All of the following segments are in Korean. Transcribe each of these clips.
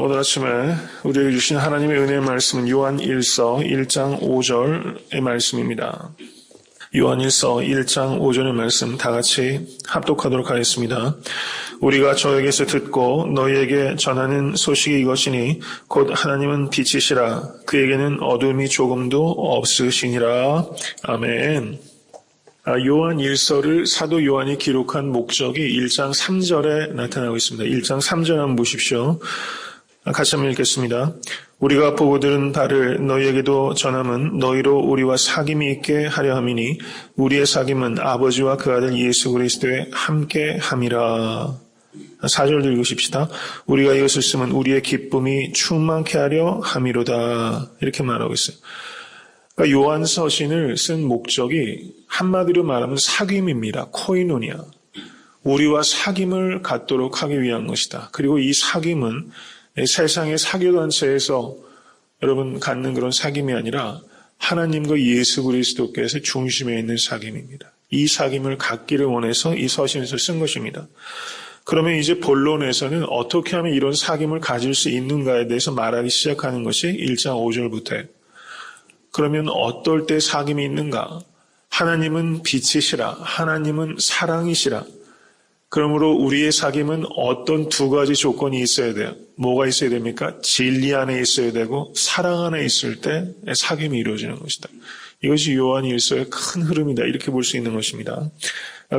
오늘 아침에 우리에게 주신 하나님의 은혜의 말씀은 요한 1서 1장 5절의 말씀입니다. 요한 1서 1장 5절의 말씀 다 같이 합독하도록 하겠습니다. 우리가 저에게서 듣고 너희에게 전하는 소식이 이것이니 곧 하나님은 빛이시라 그에게는 어둠이 조금도 없으시니라. 아멘. 아, 요한 1서를 사도 요한이 기록한 목적이 1장 3절에 나타나고 있습니다. 1장 3절 한번 보십시오. 아, 같이 한번 읽겠습니다. 우리가 보고 들은 바를 너희에게도 전함은 너희로 우리와 사귐이 있게 하려 함이니 우리의 사귐은 아버지와 그 아들 예수 그리스도의 함께 함이라. 4절 읽으십시다. 우리가 이것을 쓰면 우리의 기쁨이 충만케 하려 함이로다. 이렇게 말하고 있어요. 그러니까 요한 서신을 쓴 목적이 한마디로 말하면 사귐입니다. 코이노니아. 우리와 사귐을 갖도록 하기 위한 것이다. 그리고 이 사귐은 세상의 사교단체에서 여러분 갖는 그런 사귐이 아니라 하나님과 예수 그리스도께서 중심에 있는 사귐입니다. 이 사귐을 갖기를 원해서 이 서신에서 쓴 것입니다. 그러면 이제 본론에서는 어떻게 하면 이런 사귐을 가질 수 있는가에 대해서 말하기 시작하는 것이 1장 5절부터예요. 그러면 어떨 때 사귐이 있는가? 하나님은 빛이시라. 하나님은 사랑이시라. 그러므로 우리의 사귐은 어떤 두 가지 조건이 있어야 돼요. 뭐가 있어야 됩니까? 진리 안에 있어야 되고 사랑 안에 있을 때 사귐이 이루어지는 것이다. 이것이 요한 일서의 큰 흐름이다. 이렇게 볼 수 있는 것입니다.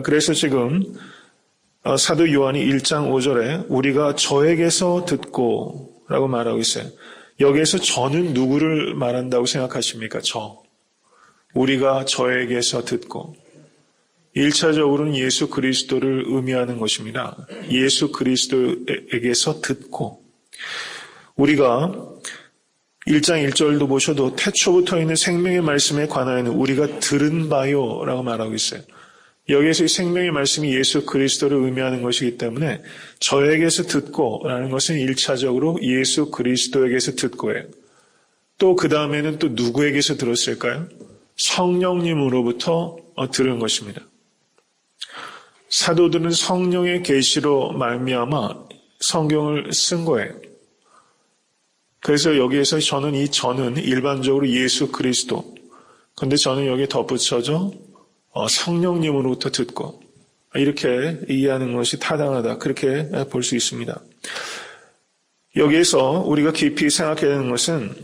그래서 지금 사도 요한이 1장 5절에 우리가 저에게서 듣고 라고 말하고 있어요. 여기에서 저는 누구를 말한다고 생각하십니까? 저. 우리가 저에게서 듣고. 1차적으로는 예수 그리스도를 의미하는 것입니다. 예수 그리스도에게서 듣고. 우리가 1장 1절도 보셔도 태초부터 있는 생명의 말씀에 관하여는 우리가 들은 바요 라고 말하고 있어요. 여기에서 이 생명의 말씀이 예수 그리스도를 의미하는 것이기 때문에 저에게서 듣고 라는 것은 1차적으로 예수 그리스도에게서 듣고예요. 또 그 다음에는 또 누구에게서 들었을까요? 성령님으로부터 들은 것입니다. 사도들은 성령의 계시로 말미암아 성경을 쓴 거예요. 그래서 여기에서 저는 이 저는 일반적으로 예수 그리스도. 근데 저는 여기에 덧붙여져 성령님으로부터 듣고 이렇게 이해하는 것이 타당하다. 그렇게 볼 수 있습니다. 여기에서 우리가 깊이 생각해야 하는 것은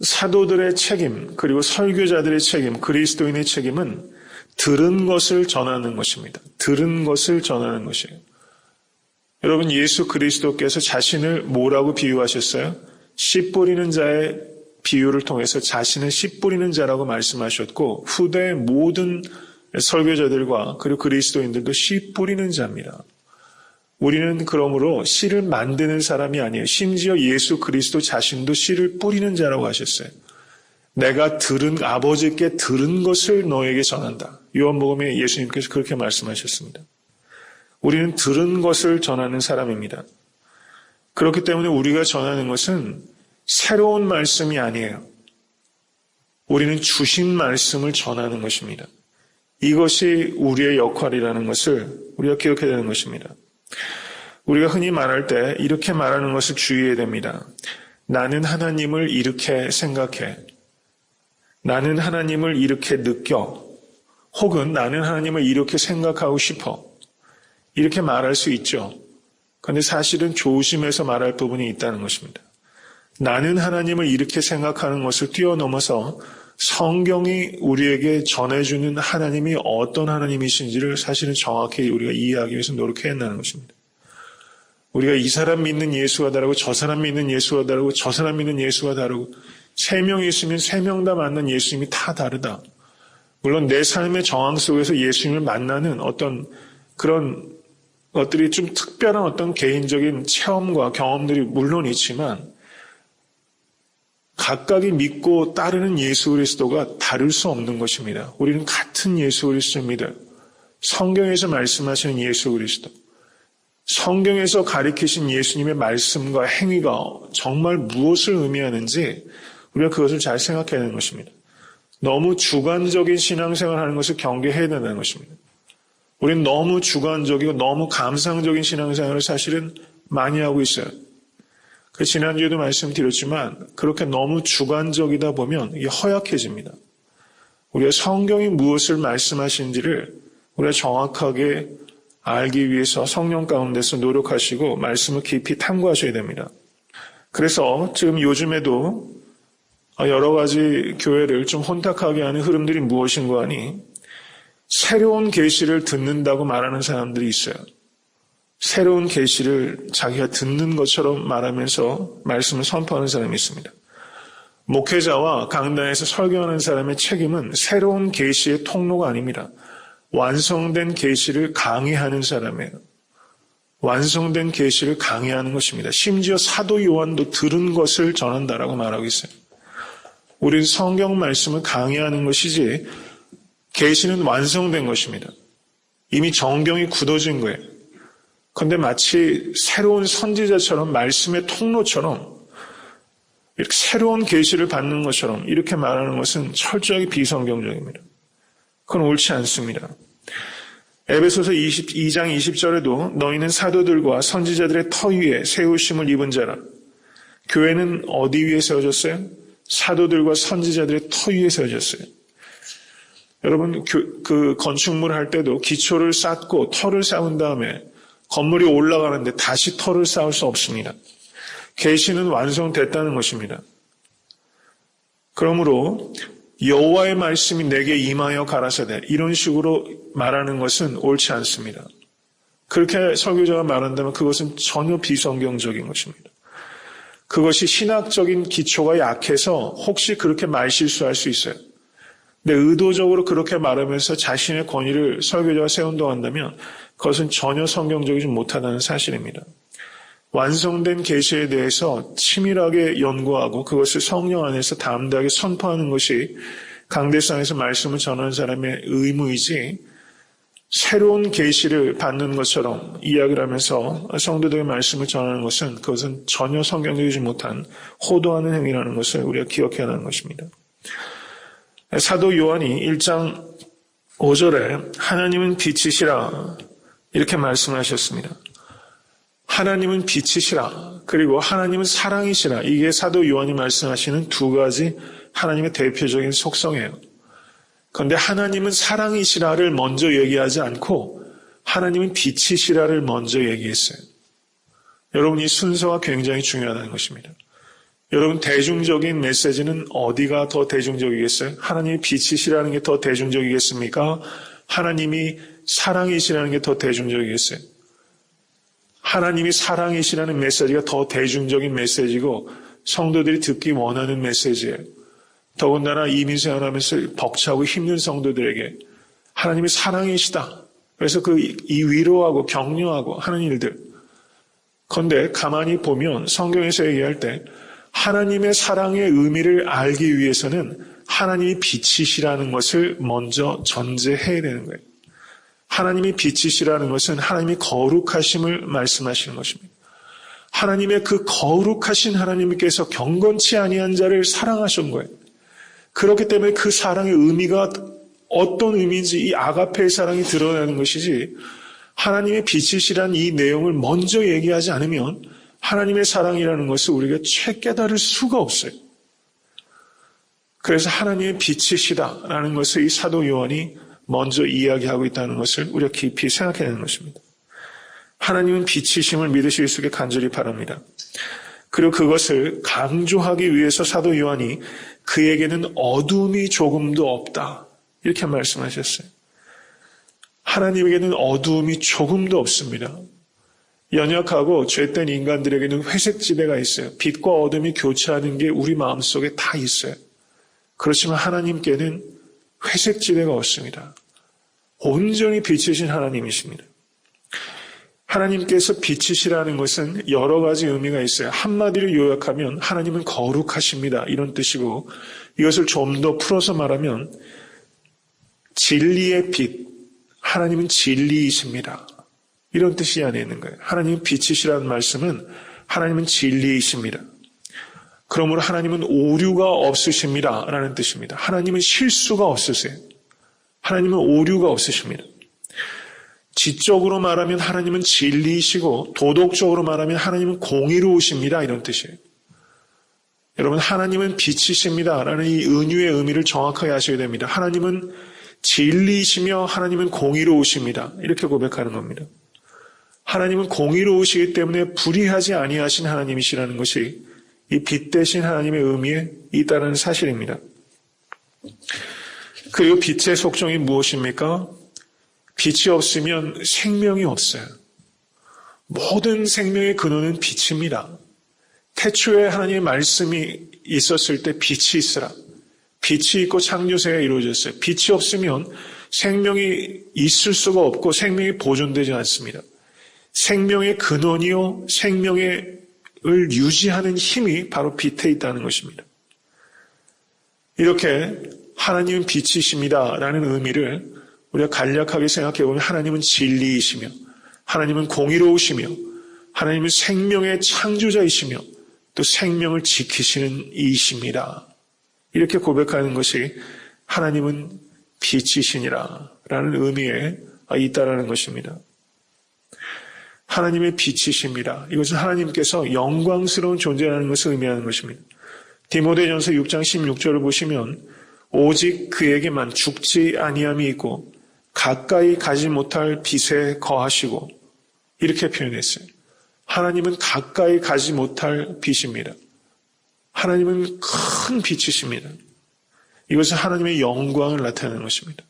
사도들의 책임, 그리고 설교자들의 책임, 그리스도인의 책임은 들은 것을 전하는 것입니다. 들은 것을 전하는 것이에요. 여러분, 예수 그리스도께서 자신을 뭐라고 비유하셨어요? 씨 뿌리는 자의 비유를 통해서 자신은 씨 뿌리는 자라고 말씀하셨고, 후대의 모든 설교자들과 그리고 그리스도인들도 씨 뿌리는 자입니다. 우리는 그러므로 씨를 만드는 사람이 아니에요. 심지어 예수 그리스도 자신도 씨를 뿌리는 자라고 하셨어요. 내가 들은 아버지께 들은 것을 너에게 전한다. 요한복음에 예수님께서 그렇게 말씀하셨습니다. 우리는 들은 것을 전하는 사람입니다. 그렇기 때문에 우리가 전하는 것은 새로운 말씀이 아니에요. 우리는 주신 말씀을 전하는 것입니다. 이것이 우리의 역할이라는 것을 우리가 기억해야 되는 것입니다. 우리가 흔히 말할 때 이렇게 말하는 것을 주의해야 됩니다. 나는 하나님을 이렇게 생각해. 나는 하나님을 이렇게 느껴. 혹은 나는 하나님을 이렇게 생각하고 싶어. 이렇게 말할 수 있죠. 그런데 사실은 조심해서 말할 부분이 있다는 것입니다. 나는 하나님을 이렇게 생각하는 것을 뛰어넘어서 성경이 우리에게 전해주는 하나님이 어떤 하나님이신지를 사실은 정확히 우리가 이해하기 위해서 노력해야 한다는 것입니다. 우리가 이 사람 믿는 예수가 다르고 저 사람 믿는 예수가 다르고 저 사람 믿는 예수가 다르고 세 명이 있으면 세 명 다 만난 예수님이 다 다르다. 물론 내 삶의 정황 속에서 예수님을 만나는 어떤 그런 것들이 좀 특별한 어떤 개인적인 체험과 경험들이 물론 있지만 각각이 믿고 따르는 예수 그리스도가 다를 수 없는 것입니다. 우리는 같은 예수 그리스도입니다. 성경에서 말씀하시는 예수 그리스도. 성경에서 가리키신 예수님의 말씀과 행위가 정말 무엇을 의미하는지 우리가 그것을 잘 생각해야 하는 것입니다. 너무 주관적인 신앙생활 하는 것을 경계해야 된다는 것입니다. 우리는 너무 주관적이고 너무 감상적인 신앙생활을 사실은 많이 하고 있어요. 그 지난주에도 말씀드렸지만 그렇게 너무 주관적이다 보면 이게 허약해집니다. 우리가 성경이 무엇을 말씀하신지를 우리가 정확하게 알기 위해서 성령 가운데서 노력하시고 말씀을 깊이 탐구하셔야 됩니다. 그래서 지금 요즘에도 여러 가지 교회를 좀 혼탁하게 하는 흐름들이 무엇인가 하니 새로운 계시를 듣는다고 말하는 사람들이 있어요. 새로운 계시를 자기가 듣는 것처럼 말하면서 말씀을 선포하는 사람이 있습니다. 목회자와 강단에서 설교하는 사람의 책임은 새로운 계시의 통로가 아닙니다. 완성된 계시를 강의하는 사람이에요. 완성된 계시를 강의하는 것입니다. 심지어 사도 요한도 들은 것을 전한다라고 말하고 있어요. 우리는 성경 말씀을 강의하는 것이지 계시는 완성된 것입니다. 이미 정경이 굳어진 거예요. 그런데 마치 새로운 선지자처럼 말씀의 통로처럼 이렇게 새로운 계시를 받는 것처럼 이렇게 말하는 것은 철저하게 비성경적입니다. 그건 옳지 않습니다. 에베소서 22장 20절에도 너희는 사도들과 선지자들의 터 위에 세우심을 입은 자라. 교회는 어디 위에 세워졌어요? 사도들과 선지자들의 터 위에 세워졌어요. 여러분 그 건축물 할 때도 기초를 쌓고 터를 쌓은 다음에 건물이 올라가는데 다시 터를 쌓을 수 없습니다. 계시는 완성됐다는 것입니다. 그러므로 여호와의 말씀이 내게 임하여 가라사대 이런 식으로 말하는 것은 옳지 않습니다. 그렇게 설교자가 말한다면 그것은 전혀 비성경적인 것입니다. 그것이 신학적인 기초가 약해서 혹시 그렇게 말실수할 수 있어요. 근데 의도적으로 그렇게 말하면서 자신의 권위를 설교자가 세운다고 한다면 그것은 전혀 성경적이지 못하다는 사실입니다. 완성된 계시에 대해서 치밀하게 연구하고 그것을 성령 안에서 담대하게 선포하는 것이 강대상에서 말씀을 전하는 사람의 의무이지 새로운 계시를 받는 것처럼 이야기를 하면서 성도들의 말씀을 전하는 것은 그것은 전혀 성경적이지 못한 호도하는 행위라는 것을 우리가 기억해야 하는 것입니다. 사도 요한이 1장 5절에 하나님은 빛이시라 이렇게 말씀하셨습니다. 하나님은 빛이시라 그리고 하나님은 사랑이시라 이게 사도 요한이 말씀하시는 두 가지 하나님의 대표적인 속성이에요. 그런데 하나님은 사랑이시라를 먼저 얘기하지 않고 하나님은 빛이시라를 먼저 얘기했어요. 여러분 이 순서가 굉장히 중요하다는 것입니다. 여러분 대중적인 메시지는 어디가 더 대중적이겠어요? 하나님이 빛이시라는 게 더 대중적이겠습니까? 하나님이 사랑이시라는 게 더 대중적이겠어요? 하나님이 사랑이시라는 메시지가 더 대중적인 메시지고 성도들이 듣기 원하는 메시지예요. 더군다나 이민 생활하면서 벅차고 힘든 성도들에게 하나님이 사랑이시다. 그래서 그 이 위로하고 격려하고 하는 일들. 그런데 가만히 보면 성경에서 얘기할 때 하나님의 사랑의 의미를 알기 위해서는 하나님이 빛이시라는 것을 먼저 전제해야 되는 거예요. 하나님이 빛이시라는 것은 하나님이 거룩하심을 말씀하시는 것입니다. 하나님의 그 거룩하신 하나님께서 경건치 아니한 자를 사랑하신 거예요. 그렇기 때문에 그 사랑의 의미가 어떤 의미인지 이 아가페의 사랑이 드러나는 것이지 하나님의 빛이시란 이 내용을 먼저 얘기하지 않으면 하나님의 사랑이라는 것을 우리가 채 깨달을 수가 없어요. 그래서 하나님의 빛이시다라는 것을 이 사도 요한이 먼저 이야기하고 있다는 것을 우리가 깊이 생각해야 하는 것입니다. 하나님은 빛이심을 믿으실 수 있게 간절히 바랍니다. 그리고 그것을 강조하기 위해서 사도 요한이 그에게는 어둠이 조금도 없다. 이렇게 말씀하셨어요. 하나님에게는 어두움이 조금도 없습니다. 연약하고 죄된 인간들에게는 회색 지대가 있어요. 빛과 어둠이 교차하는 게 우리 마음속에 다 있어요. 그렇지만 하나님께는 회색 지대가 없습니다. 온전히 빛이신 하나님이십니다. 하나님께서 빛이시라는 것은 여러 가지 의미가 있어요. 한마디로 요약하면 하나님은 거룩하십니다. 이런 뜻이고 이것을 좀 더 풀어서 말하면 진리의 빛, 하나님은 진리이십니다. 이런 뜻이 안에 있는 거예요. 하나님은 빛이시라는 말씀은 하나님은 진리이십니다. 그러므로 하나님은 오류가 없으십니다. 라는 뜻입니다. 하나님은 실수가 없으세요. 하나님은 오류가 없으십니다. 지적으로 말하면 하나님은 진리이시고 도덕적으로 말하면 하나님은 공의로우십니다. 이런 뜻이에요. 여러분 하나님은 빛이십니다. 라는 이 은유의 의미를 정확하게 아셔야 됩니다. 하나님은 진리이시며 하나님은 공의로우십니다. 이렇게 고백하는 겁니다. 하나님은 공의로우시기 때문에 불의하지 아니하신 하나님이시라는 것이 이 빛 대신 하나님의 의미에 있다는 사실입니다. 그리고 빛의 속성이 무엇입니까? 빛이 없으면 생명이 없어요. 모든 생명의 근원은 빛입니다. 태초에 하나님의 말씀이 있었을 때 빛이 있으라. 빛이 있고 창조세가 이루어졌어요. 빛이 없으면 생명이 있을 수가 없고 생명이 보존되지 않습니다. 생명의 근원이요, 생명을 유지하는 힘이 바로 빛에 있다는 것입니다. 이렇게 하나님은 빛이십니다. 라는 의미를 우리가 간략하게 생각해 보면 하나님은 진리이시며, 하나님은 공의로우시며, 하나님은 생명의 창조자이시며, 또 생명을 지키시는 이이십니다. 이렇게 고백하는 것이 하나님은 빛이시니라 라는 의미에 있다라는 것입니다. 하나님의 빛이십니다. 이것은 하나님께서 영광스러운 존재라는 것을 의미하는 것입니다. 디모데전서 6장 16절을 보시면 오직 그에게만 죽지 아니함이 있고 가까이 가지 못할 빛에 거하시고 이렇게 표현했어요. 하나님은 가까이 가지 못할 빛입니다. 하나님은 큰 빛이십니다. 이것은 하나님의 영광을 나타내는 것입니다.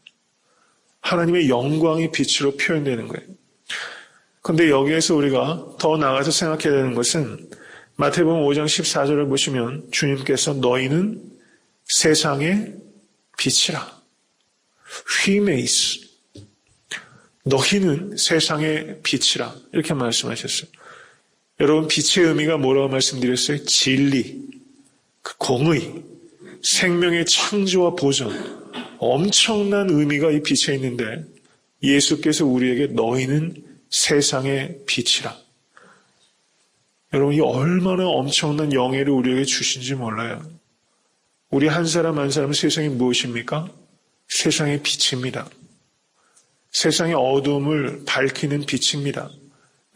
하나님의 영광이 빛으로 표현되는 거예요. 그런데 여기에서 우리가 더 나아가서 생각해야 되는 것은 마태복음 5장 14절을 보시면 주님께서 너희는 세상의 빛이라. 휘메이스. 너희는 세상의 빛이라. 이렇게 말씀하셨어요. 여러분, 빛의 의미가 뭐라고 말씀드렸어요? 진리, 그 공의, 생명의 창조와 보존. 엄청난 의미가 이 빛에 있는데 예수께서 우리에게 너희는 세상의 빛이라. 여러분, 이 얼마나 엄청난 영예를 우리에게 주신지 몰라요. 우리 한 사람 한 사람 세상이 무엇입니까? 세상의 빛입니다. 세상의 어둠을 밝히는 빛입니다.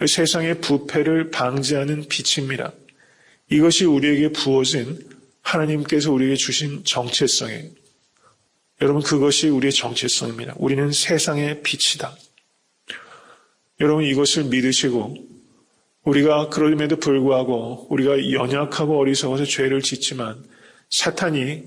세상의 부패를 방지하는 빛입니다. 이것이 우리에게 부어진 하나님께서 우리에게 주신 정체성이에요. 여러분, 그것이 우리의 정체성입니다. 우리는 세상의 빛이다. 여러분, 이것을 믿으시고, 우리가 그럼에도 불구하고, 우리가 연약하고 어리석어서 죄를 짓지만, 사탄이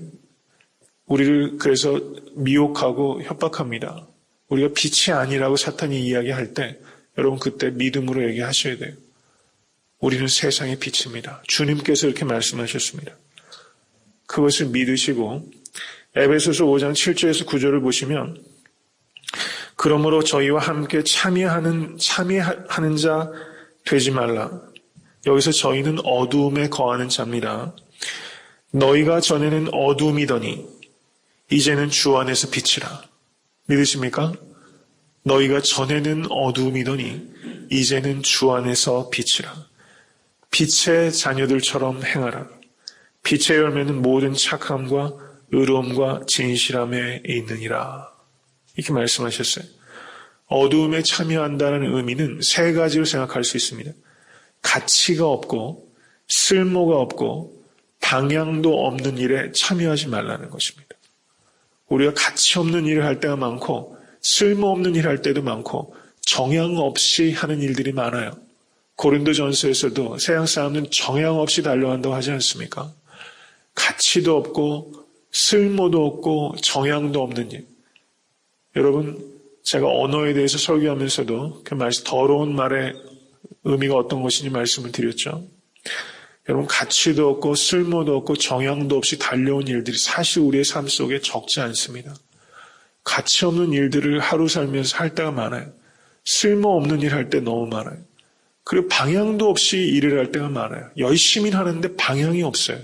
우리를 그래서 미혹하고 협박합니다. 우리가 빛이 아니라고 사탄이 이야기할 때 여러분 그때 믿음으로 얘기하셔야 돼요. 우리는 세상의 빛입니다. 주님께서 이렇게 말씀하셨습니다. 그것을 믿으시고 에베소서 5장 7절에서 9절을 보시면 그러므로 저희와 함께 참여하는 참여하는 자 되지 말라. 여기서 저희는 어두움에 거하는 자입니다. 너희가 전에는 어둠이더니 이제는 주 안에서 빛이라. 믿으십니까? 너희가 전에는 어둠이더니 이제는 주 안에서 빛이라. 빛의 자녀들처럼 행하라. 빛의 열매는 모든 착함과 의로움과 진실함에 있느니라. 이렇게 말씀하셨어요. 어두움에 참여한다는 의미는 세 가지로 생각할 수 있습니다. 가치가 없고 쓸모가 없고 방향도 없는 일에 참여하지 말라는 것입니다. 우리가 가치 없는 일을 할 때가 많고 쓸모없는 일할 때도 많고 정양 없이 하는 일들이 많아요. 고린도 전서에서도 세상 사람은 정양 없이 달려간다고 하지 않습니까? 가치도 없고 쓸모도 없고 정양도 없는 일. 여러분, 제가 언어에 대해서 설교하면서도 그 말씀 더러운 말의 의미가 어떤 것인지 말씀을 드렸죠. 여러분 가치도 없고 쓸모도 없고 정향도 없이 달려온 일들이 사실 우리의 삶 속에 적지 않습니다. 가치 없는 일들을 하루 살면서 할 때가 많아요. 쓸모없는 일 할 때 너무 많아요. 그리고 방향도 없이 일을 할 때가 많아요. 열심히 하는데 방향이 없어요.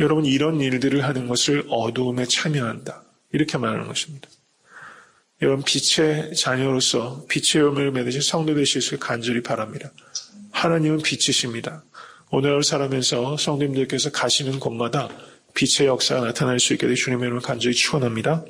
여러분 이런 일들을 하는 것을 어두움에 참여한다. 이렇게 말하는 것입니다. 여러분 빛의 자녀로서 빛의 열매를 맺으신 성도 되실 수 간절히 바랍니다. 하나님은 빛이십니다. 오늘 하루 살아면서 성도님들께서 가시는 곳마다 빛의 역사가 나타날 수 있게 되 주님의 이름을 간절히 축원합니다.